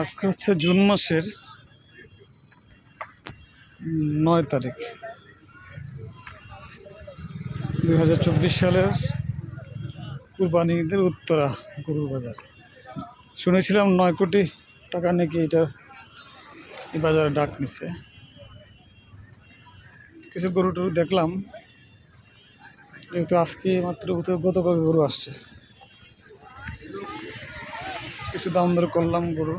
আজকে হচ্ছে জুন মাসের নয় তারিখ। দুই হাজার চব্বিশ সালের কুরবানি ঈদের উত্তরা গরুর বাজার। শুনেছিলাম নয় কোটি টাকা নাকি এটা এই বাজারে ডাক নিছে। কিছু গরু টরু দেখলাম, যেহেতু আজকে মাত্র গতকাল গরু আসছে। কিছু দাম দর করলাম গরু।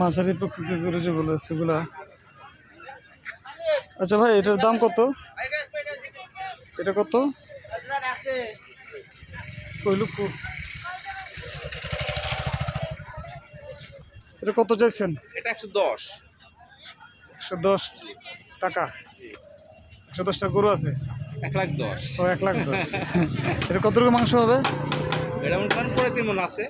মাঝারি প্রকৃতির গরু যেগুলো সেগুলা আচ্ছা ভাই এটার দাম কত? এটা কত? এটা কত চাইছেন? এটা একশো দশ। একশো দশ টাকা। একশো দশ টাকা গরু আছে? এক লাখ দশ। ও এক লাখ দশ। এটা কতটুকু মাংস হবে? এটা মনে করেন পরে তিন মন আছে।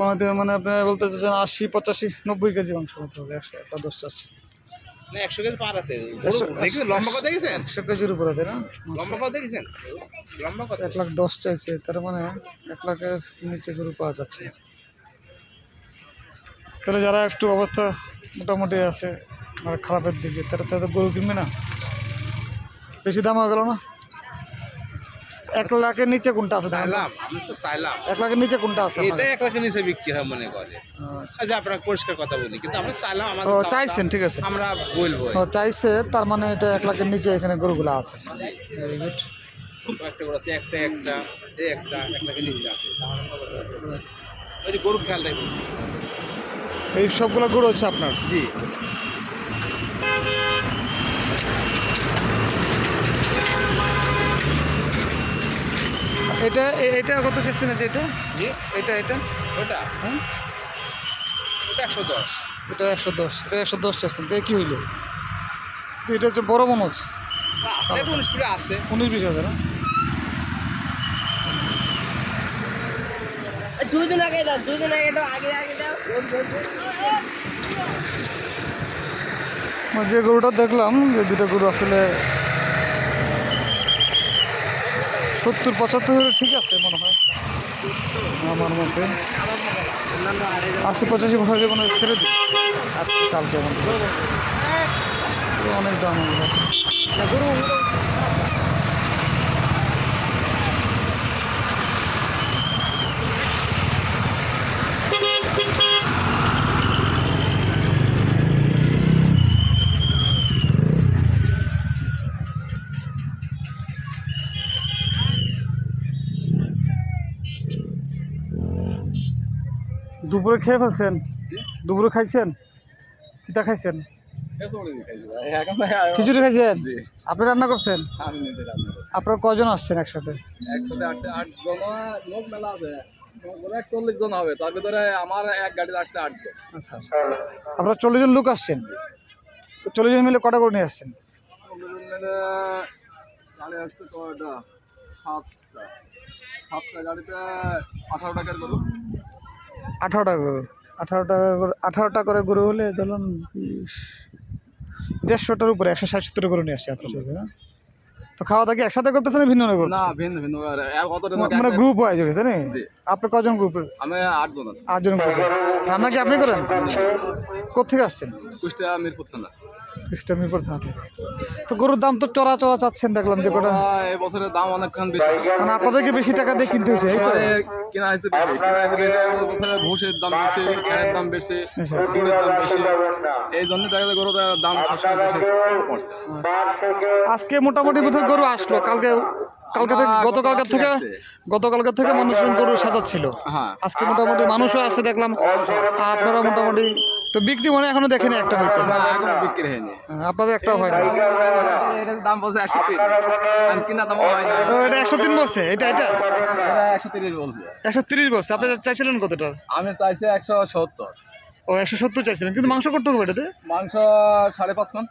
আমাদের মানে আপনি বলতে চাচ্ছেন আশি পঁচাশি নব্বই কেজি মাংস হতে হবে একশো একটা দশ চাচ্ছি। না একশো কেজি পার আছে লম্বা দেখেছেন? একশো কেজির উপরে আছে না? লম্বা কথা দেখেছেন? লম্বা কথা। এক লাখ দশ চাইছে তার মানে এক লাখের নিচে গরু পাওয়া যাচ্ছে তাহলে যারা একটু অবস্থা মোটামুটি আছে আর খারাপের দিকে তারা তাদের গরু কিনবে না। বেশি দাম হয়ে গেল না? এক লাখের নিচে কোনটা আছে? চাইলাম আমি তো চাইলাম। এক লাখের নিচে কোনটা আছে এটা এক লাখের নিচে বিক্রি হয় মনে করে। আচ্ছা। আচ্ছা আপনার পরিষ্কার কথা বলি কিন্তু আমরা চাইলাম আমাদের চাইছেন ঠিক আছে। আমরা বলব। ও চাইছে তার মানে এটা এক লাখের নিচে এখানে গরুগুলো আছে। ভেরি গুড একটা করে আছে একটা একটা এই একটা এক লাখের নিচে আছে। ওই গরু খেয়াল রাখবেন। এই সবগুলো গরু আছে আপনার? জি। এটা এটা কত চাইছেন যে এটা? জি। এটা এটা? ওটা? হ্যাঁ ওটা একশো দশ। এটা একশো দশ এটা একশো দশ চাইছেন তো কি হইল? তো এটা হচ্ছে বড় মনে হচ্ছে আছে উনিশ কুড়ি আছে। উনিশ বিশ হাজার না? দুজন আগে দাও দুজন আগে দাও আগে আগে দাও। যে গরুটা দেখলাম যে দুটো গরু আসলে সত্তর পঁচাত্তর ঠিক আছে মনে হয়। আমার মতে। আশি পঁচাশি হলে মনে হয় ছেড়ে দিই আজকে, কালকে অনেক দাম গরু দুপুরে খেয়ে ফেলছেন? দুপুরে খাইছেন? কিতা খাইছেন? খিচুড়ি খাইছেন? আপনি রান্না করছেন? আপনার কজন আসছেন একসাথে? আট জন। হবে। তার ভিতরে আমার এক গাড়িতে আসছে আট জন। আচ্ছা আচ্ছা। আপনার চল্লিশ জন লোক আসছেন? চল্লিশ জন মিলে কটা করে নিয়ে আসছেন? চল্লিশ গাড়ি আসছে সাতটা। সাতটা গাড়িতে আঠারো টাকার গরু। আঠারো গরু আঠারোটা আঠারো টাকা করে আঠারোটা করে গরু হলে ধরুন দেড়শোটার উপরে একশো ষাট সত্তর করে নিয়ে আসছে আপনার সাথে না তো খাওয়া দাওয়া কি একসাথে করতেছেন না ভিন্ন ভিন্ন না মানে গ্রুপ হয়ে গেছে না? আপনার কজন গ্রুপ আমি আটজন আটজন গ্রুপ রান্না কি আপনি করেন? কোথেকে আসছেন? কুষ্টিয়া মিরপুর থানা। থেকে। তো গরুর দাম তো চড়া চড়া চাচ্ছেন দেখলাম যে কটা। এই বছরের দাম বেশি। মানে আপনাদেরকে বেশি টাকা দিয়ে কিনতে হয়েছে এই তো? কেনা হয়েছে বেশি কেনা হয়েছে বেশি এই বছরে ভুষের দাম বেশি দাম বেশি আচ্ছা, আচ্ছা। গুড়ের দাম বেশি। এই জন্য দেখা যায় গরুটার দাম সবসময় বেশি পড়ছে। আজকে মোটামুটি বোধহয় গরু আসলো। কালকে কালকে থেকে না, থেকে রাত্রে গতকালকে থেকে মানুষজন গরু সাজাচ্ছিল। হ্যাঁ। আজকে মোটামুটি মানুষও আছে দেখলাম। আপনারা মোটামুটি তো বিক্রি মানে এখনও দেখেনি একটা হয়তো। এখনও বিক্রি হয়নি। আপনাদের একটাও হয় না। এটার দাম বলছে একশো আর কিনা দাম হয় না। তো এটা একশো তিন বলছে এটা এটা? এটা একশো তিরিশ বলছে। একশো তিরিশ বলছে আপনি চাইছিলেন কতটা? আমি চাইছি একশো সত্তর। ও একশো সত্তর চাইছিলেন কিন্তু মাংস কত হবে এটাতে? মাংস সাড়ে পাঁচ মান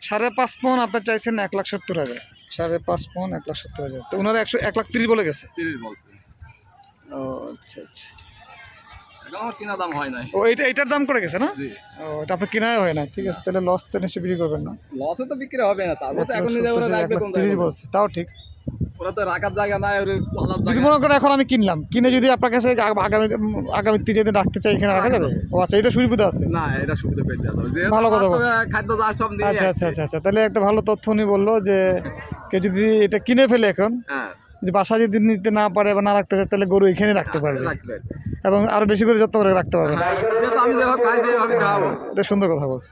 সাড়ে পাঁচ পন আপনার চাইছেন এক লাখ সত্তর হাজার। সাড়ে পাঁচ পন এক লাখ সত্তর হাজার। তো ওনারা একশো এক লাখ তিরিশ বলে গেছে। তিরিশ বলছে। ও আচ্ছা আচ্ছা। ও এইটা এইটার দাম করে গেছে না? ও এটা আপনার কেনাই হয় না। ঠিক আছে তাহলে লস তো নিশ্চয়ই বিক্রি করবেন না। লসে তো বিক্রি হবে না তারপর তো এখন নিজে করে রাখবে লাখ কম তিরিশ বলছে তাও ঠিক। ওরা তো রাখার জায়গা নাই ওর চলার যদি মনে করেন এখন আমি কিনলাম কিনে যদি আপনার কাছে আগ- আগামী আগামী রাখতে চাই এখানে রাখা যাবে? ও আচ্ছা এটা সুবিধা আছে? না এটা সুবিধা পেয়ে যাবে। ভালো কথা আমার খাদ্য যা সব নিয়ে আচ্ছা আচ্ছা আচ্ছা আচ্ছা তাহলে একটা ভালো তথ্য উনি বলল যে কেউ যদি এটা কিনে ফেলে এখন হ্যাঁ। যে বাসা যদি নিতে না পারে বা না রাখতে চায় তাহলে গরু এখানে রাখতে পারবে। এবং আরও বেশি করে যত্ন করে রাখতে পারবে। যেভাবে সুন্দর কথা বলছে।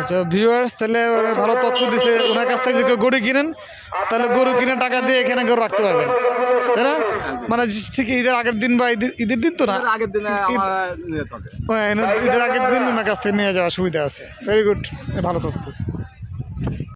আচ্ছা ভিউয়ার্স তাহলে ভালো তথ্য দিছে। ওনার কাছ থেকে যদি গরু কিনেন তাহলে গরু কিনে টাকা দিয়ে এখানে গরু রাখতে পারবেন। তাই না? মানে ঠিক ঈদের আগের দিন বা ঈদের ঈদের দিন তো না? আগের দিনে হ্যাঁ, ঈদের আগের দিন ওনার কাছ থেকে নিয়ে যাওয়ার সুবিধা আছে। ভেরি গুড ভালো তথ্য